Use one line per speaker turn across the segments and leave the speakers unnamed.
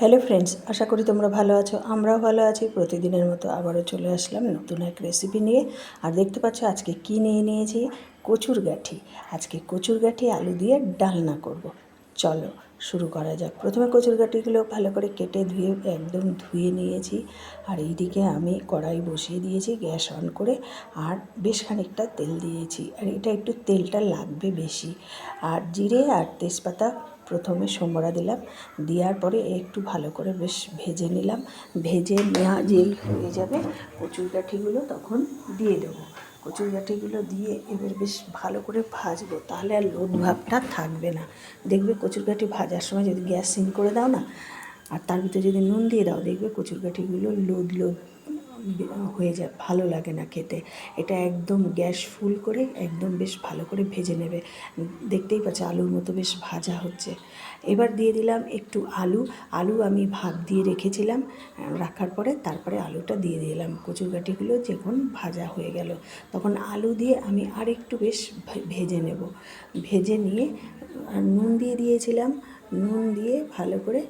Hello friends, আশা করি তোমরা ভালো আছো, আমরাও ভালো আছি। প্রতিদিনের মতো আবারও চলে আসলাম নতুন এক রেসিপি নিয়ে। আর দেখতে পাচ্ছ আজকে কি নিয়ে নিয়েছি? কচুর গাঠি। আজকে কচুর গাঠি, আলু দিয়ে ডালনা করব। চলো শুরু করা যাক। প্রথমে কচুর গাঠিগুলো ভালো করে কেটে ধুয়ে একদম ধুয়ে নিয়েছি। আর এইদিকে আমি কড়াই বসিয়ে দিয়েছি, গ্যাস অন করে। আর বেশ খানিকটা তেল দিয়েছি। আর এটা একটু তেলটা লাগবে বেশি। আর জিরে আর তেজপাতা প্রথমে সোমবারা দিলাম, দেওয়ার পরে একটু ভালো করে বেশ ভেজে নিলাম। ভেজে নেওয়া যেই হয়ে যাবে কচুর গাঠিগুলো তখন দিয়ে দেবো। কচুর গাঠিগুলো দিয়ে এবার বেশ ভালো করে ভাজবো, তাহলে আর লোদ ভাবটা থাকবে না। দেখবে কচুর গাঠি ভাজার সময় যদি গ্যাস সিন করে দাও না, আর তার ভিতরে যদি নুন দিয়ে দাও, দেখবে কচুর গাঠিগুলো লোদ লোদ হয়ে যায়, ভালো লাগে না খেতে। এটা একদম গ্যাস ফুল করে একদম বেশ ভালো করে ভেজে নেবে। দেখতেই পাচ্ছ আলুর মতো বেশ ভাজা হচ্ছে। এবার দিয়ে দিলাম একটু আলু। আলু আমি ভাত দিয়ে রেখেছিলাম রাখার পরে তারপরে আলুটা দিয়ে দিলাম। কচুর গাঠিগুলো যখন ভাজা হয়ে গেল, তখন আলু দিয়ে আমি আর একটু বেশ ভেজে নেব। ভেজে নিয়ে নুন দিয়ে দিয়েছিলাম। নুন দিয়ে ভালো করে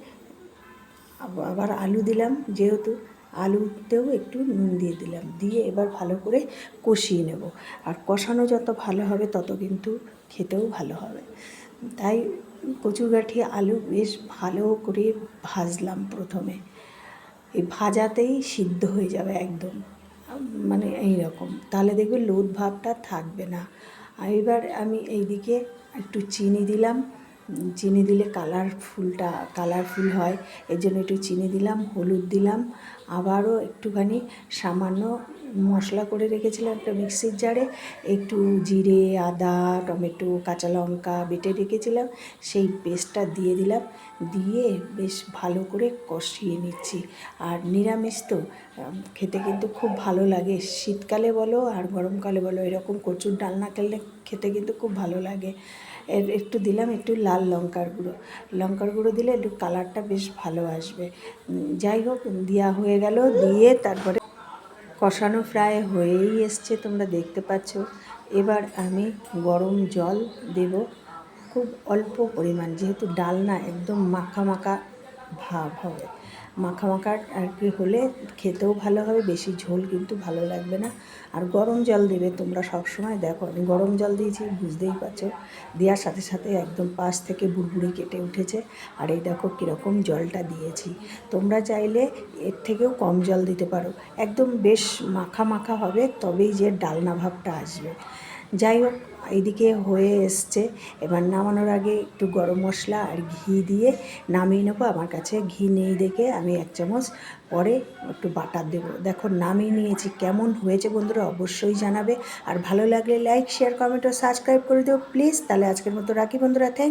আবার আলু দিলাম যেহেতু আলুতেও একটু নুন দিয়ে দিলাম। দিয়ে এবার ভালো করে কষিয়ে নেব। আর কষানো যত ভালো হবে, তত কিন্তু খেতেও ভালো হবে। তাই কচুরগাঠি আলু বেশ ভালো করে ভাজলাম প্রথমে। এই ভাজাতেই সিদ্ধ হয়ে যাবে একদম। মানে এই রকম তাহলে দেখবে লোদ ভাবটা থাকবে না। এবার আমি এইদিকে একটু চিনি দিলাম। চিনি দিলে কালারফুলটা কালারফুল হয় এর জন্য একটু চিনি দিলাম, হলুদ দিলাম, আবারও একটুখানি সামান্য মশলা করে রেখেছিলাম একটা মিক্সির জারে, একটু জিরে, আদা, টমেটো, কাঁচা লঙ্কা বেটে রেখেছিলাম, সেই পেস্টটা দিয়ে দিলাম, দিয়ে বেশ ভালো করে কষিয়ে নিচ্ছি। আর নিরামিষ তো খেতে কিন্তু খুব ভালো লাগে। শীতকালে বলো আর গরমকালে বলো, এরকম কচুর ডালনা খেলে খেতে কিন্তু খুব ভালো লাগে। একটু দিলাম একটু লাল লঙ্কার গুঁড়ো। লঙ্কার গুঁড়ো দিলে একটু কালারটা বেশ ভালো আসবে। যাই হোক দেওয়া হয়ে গেল, দিয়ে তারপরে কষানো প্রায় হয়েই এসছে, তোমরা দেখতে পাচ্ছ। এবার আমি গরম জল দেব খুব অল্প পরিমাণ, যেহেতু ডাল না একদম মাখা মাখা ভাব হবে। মাখা মাখা আর কি হলে খেতেও ভালো হবে, বেশি ঝোল কিন্তু ভালো লাগবে না। আর গরম জল দেবে তোমরা সব সময় দেখো আমি গরম জল দিয়েছি, বুঝতেই পারছ। দেওয়ার সাথে সাথে একদম পাশ থেকে বুড়বুড়ি কেটে উঠেছে। আর এই দেখো কীরকম জলটা দিয়েছি। তোমরা চাইলে এর থেকেও কম জল দিতে পারো। একদম বেশ মাখা মাখা হবে, তবেই যে ডালনা ভাবটা আসবে। যাই হোক এইদিকে হয়ে এসছে। এবার নামানোর আগে একটু গরম মশলা আর ঘি দিয়ে নামিয়ে নেব। আমার কাছে ঘি নেই দেখে আমি এক চামচ। পরে একটু বাটার দেবো। দেখো নামিয়ে নিয়েছি। কেমন হয়েছে বন্ধুরা অবশ্যই জানাবে। আর ভালো লাগলে লাইক শেয়ার কমেন্ট ও সাবস্ক্রাইব করে দেবো প্লিজ তাহলে আজকের মতো রাখি বন্ধুরা। থ্যাংক